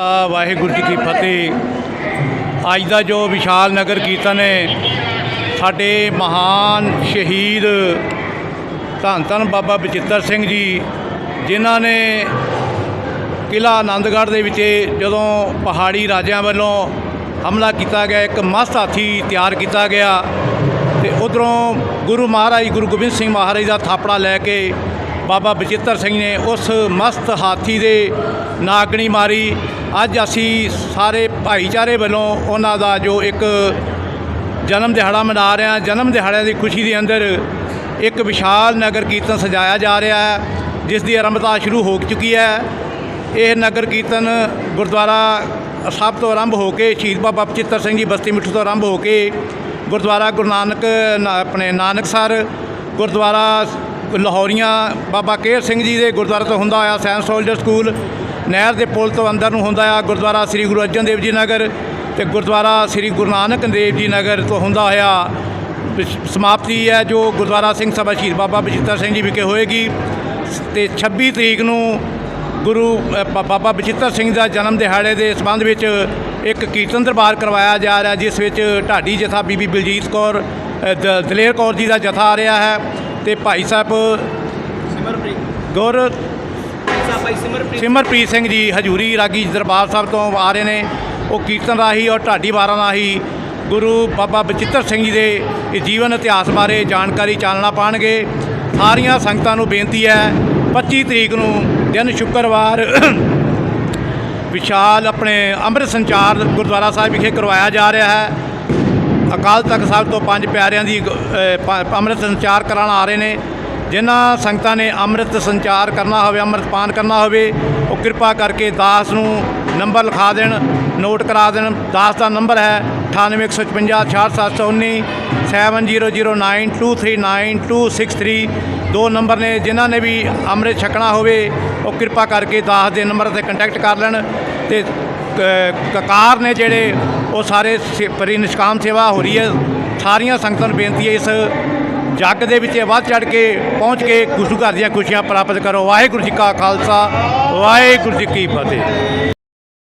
ਖਾਲਸਾ ਵਾਹਿਗੁਰੂ ਜੀ ਕੀ ਫਤਿਹ। ਅੱਜ ਦਾ ਜੋ ਵਿਸ਼ਾਲ ਨਗਰ ਕੀਰਤਨ ਹੈ, ਸਾਡੇ ਮਹਾਨ ਸ਼ਹੀਦ ਧੰਨ ਧੰਨ ਬਾਬਾ ਬਚਿੱਤਰ ਸਿੰਘ ਜੀ, ਜਿਨ੍ਹਾਂ ਨੇ ਕਿਲਾ ਆਨੰਦਗੜ੍ਹ ਦੇ ਵਿੱਚ ਜਦੋਂ ਪਹਾੜੀ ਰਾਜਿਆਂ ਵੱਲੋਂ ਹਮਲਾ ਕੀਤਾ ਗਿਆ, ਇੱਕ ਮਸਤ ਹਾਥੀ ਤਿਆਰ ਕੀਤਾ ਗਿਆ ਤੇ ਉਧਰੋਂ ਗੁਰੂ ਮਹਾਰਾਜ, ਗੁਰੂ ਗੋਬਿੰਦ ਸਿੰਘ ਮਹਾਰਾਜ ਦਾ ਥਾਪੜਾ ਲੈ ਕੇ ਬਾਬਾ ਬਚਿੱਤਰ ਸਿੰਘ ਨੇ ਉਸ ਮਸਤ ਹਾਥੀ ਦੇ ਨਾਗਣੀ ਮਾਰੀ। ਅੱਜ ਅਸੀਂ ਸਾਰੇ ਭਾਈਚਾਰੇ ਵੱਲੋਂ ਉਹਨਾਂ ਦਾ ਜੋ ਇੱਕ ਜਨਮ ਦਿਹਾੜਾ ਮਨਾ ਰਹੇ ਹਾਂ, ਜਨਮ ਦਿਹਾੜਿਆਂ ਦੀ ਖੁਸ਼ੀ ਦੇ ਅੰਦਰ ਇੱਕ ਵਿਸ਼ਾਲ ਨਗਰ ਕੀਰਤਨ ਸਜਾਇਆ ਜਾ ਰਿਹਾ ਹੈ, ਜਿਸ ਦੀ ਆਰੰਭਤਾ ਸ਼ੁਰੂ ਹੋ ਚੁੱਕੀ ਹੈ। ਇਹ ਨਗਰ ਕੀਰਤਨ ਗੁਰਦੁਆਰਾ ਸਾਹਿਬ ਤੋਂ ਆਰੰਭ ਹੋ ਕੇ ਸ਼ਹੀਦ ਬਾਬਾ ਬਚਿੱਤਰ ਸਿੰਘ ਜੀ ਬਸਤੀ ਮਿੱਠੂ ਤੋਂ ਆਰੰਭ ਹੋ ਕੇ ਗੁਰਦੁਆਰਾ ਗੁਰੂ ਨਾਨਕ, ਨਾ- ਆਪਣੇ ਨਾਨਕਸਰ, ਗੁਰਦੁਆਰਾ ਲਾਹੌਰੀਆਂ, ਬਾਬਾ ਕੇਰ ਸਿੰਘ ਜੀ ਦੇ ਗੁਰਦੁਆਰੇ ਤੋਂ ਹੁੰਦਾ ਹੋਇਆ ਸੈਂਟ ਸੋਲਜਰ ਸਕੂਲ। ਨਹਿਰ ਦੇ ਪੁਲ ਤੋਂ ਅੰਦਰ ਨੂੰ ਹੁੰਦਾ ਆ, ਗੁਰਦੁਆਰਾ ਸ੍ਰੀ ਗੁਰੂ ਅਰਜਨ ਦੇਵ ਜੀ ਨਗਰ ਤੇ ਗੁਰਦੁਆਰਾ ਸ੍ਰੀ ਗੁਰੂ ਨਾਨਕ ਦੇਵ ਜੀ ਨਗਰ ਤੋਂ ਹੁੰਦਾ ਹੋਇਆ ਸਮਾਪਤੀ ਹੈ, ਜੋ ਗੁਰਦੁਆਰਾ ਸਿੰਘ ਸਭਾ ਸ਼ਹੀਦ ਬਾਬਾ ਬਚਿੱਤਰ ਸਿੰਘ ਜੀ ਵਿਖੇ ਹੋਏਗੀ। ਤੇ 26 ਤਰੀਕ ਨੂੰ ਗੁਰੂ ਬਾਬਾ ਬਚਿੱਤਰ ਸਿੰਘ ਦਾ ਜਨਮ ਦਿਹਾੜੇ ਦੇ ਸੰਬੰਧ ਵਿੱਚ ਇੱਕ ਕੀਰਤਨ ਦਰਬਾਰ ਕਰਵਾਇਆ ਜਾ ਰਿਹਾ, ਜਿਸ ਵਿੱਚ ਢਾਡੀ ਜਥਾ ਬੀਬੀ ਬਲਜੀਤ ਕੌਰ ਦ- ਦਲੇਰ ਕੌਰ ਜੀ ਦਾ ਜਥਾ ਆ ਰਿਹਾ ਹੈ। ਤੇ ਭਾਈ ਸਾਹਿਬ ਸਿਮਰਪ੍ਰੀਤ। ਗੁਰ ਭਾਈ ਸਿਮਰਪ੍ਰੀਤ। ਸਿਮਰਪ੍ਰੀਤ ਸਿੰਘ ਜੀ ਹਜੂਰੀ ਰਾਗੀ ਦਰਬਾਰ ਸਾਹਿਬ ਤੋਂ ਆ ਰਹੇ ਨੇ। ਉਹ ਕੀਰਤਨ ਰਾਹੀਂ ਔਰ ਢਾਡੀ ਵਾਰਾਂ ਰਾਹੀਂ ਗੁਰੂ ਬਾਬਾ ਬਚਿੱਤਰ ਸਿੰਘ ਜੀ ਦੇ ਇਹ ਜੀਵਨ ਇਤਿਹਾਸ ਬਾਰੇ ਜਾਣਕਾਰੀ ਚਾਨਣਾ ਪਾਣਗੇ। ਸਾਰੀਆਂ ਸੰਗਤਾਂ ਨੂੰ ਬੇਨਤੀ ਹੈ 25 ਤਰੀਕ ਨੂੰ ਦਿਨ ਸ਼ੁੱਕਰਵਾਰ ਵਿਸ਼ਾਲ ਆਪਣੇ ਅੰਮ੍ਰਿਤ ਸੰਚਾਰ ਗੁਰਦੁਆਰਾ ਸਾਹਿਬ ਵਿਖੇ ਕਰਵਾਇਆ ਜਾ ਰਿਹਾ ਹੈ। ਅਕਾਲ ਤਖਤ ਸਾਹਿਬ ਤੋਂ ਪੰਜ ਪਿਆਰਿਆਂ ਦੀ ਅੰਮ੍ਰਿਤ ਸੰਚਾਰ ਕਰਾਉਣ ਆ ਰਹੇ ਨੇ। ਜਿਨ੍ਹਾਂ ਸੰਗਤਾਂ ਨੇ ਅੰਮ੍ਰਿਤ ਸੰਚਾਰ ਕਰਨਾ ਹੋਵੇ, ਅੰਮ੍ਰਿਤ ਪਾਨ ਕਰਨਾ ਹੋਵੇ, ਉਹ ਕਿਰਪਾ ਕਰਕੇ ਦਾਸ ਨੂੰ ਨੰਬਰ ਲਿਖਾ ਦੇਣ, ਨੋਟ ਕਰਾ ਦੇਣ। ਦਾਸ ਦਾ ਨੰਬਰ ਹੈ 9815567719 7009239263 ਦੋ ਨੰਬਰ ਨੇ, ਜਿਨ੍ਹਾਂ ਨੇ ਵੀ ਅੰਮ੍ਰਿਤ ਛਕਣਾ ਹੋਵੇ, ਉਹ ਕਿਰਪਾ ਕਰਕੇ ਦਾਸ ਦੇ ਨੰਬਰ ਤੇ ਕੰਟੈਕਟ ਕਰ ਲੈਣ। ਤੇ ਕ- ਕਕਾਰ ਨੇ ਜਿਹੜੇ ਉਹ ਸਾਰੇ ਸੇ- ਪਰੀ ਨਿਸ਼ਕਾਮ ਸੇਵਾ ਹੋ ਰਹੀ ਹੈ। ਸਾਰੀਆਂ ਸੰਗਤਾਂ ਨੂੰ ਬੇਨਤੀ ਹੈ, ਇਸ ਜੱਗ ਦੇ ਵਿੱਚ ਵੱਧ ਚੜ ਕੇ ਪਹੁੰਚ ਕੇ ਗੁਰੂ ਘਰ ਦੀਆਂ ਖੁਸ਼ੀਆਂ ਪ੍ਰਾਪਤ ਕਰੋ। ਵਾਹਿਗੁਰੂ ਜੀ ਕਾ ਖਾਲਸਾ, ਵਾਹਿਗੁਰੂ ਜੀ ਕੀ ਫਤਿਹ।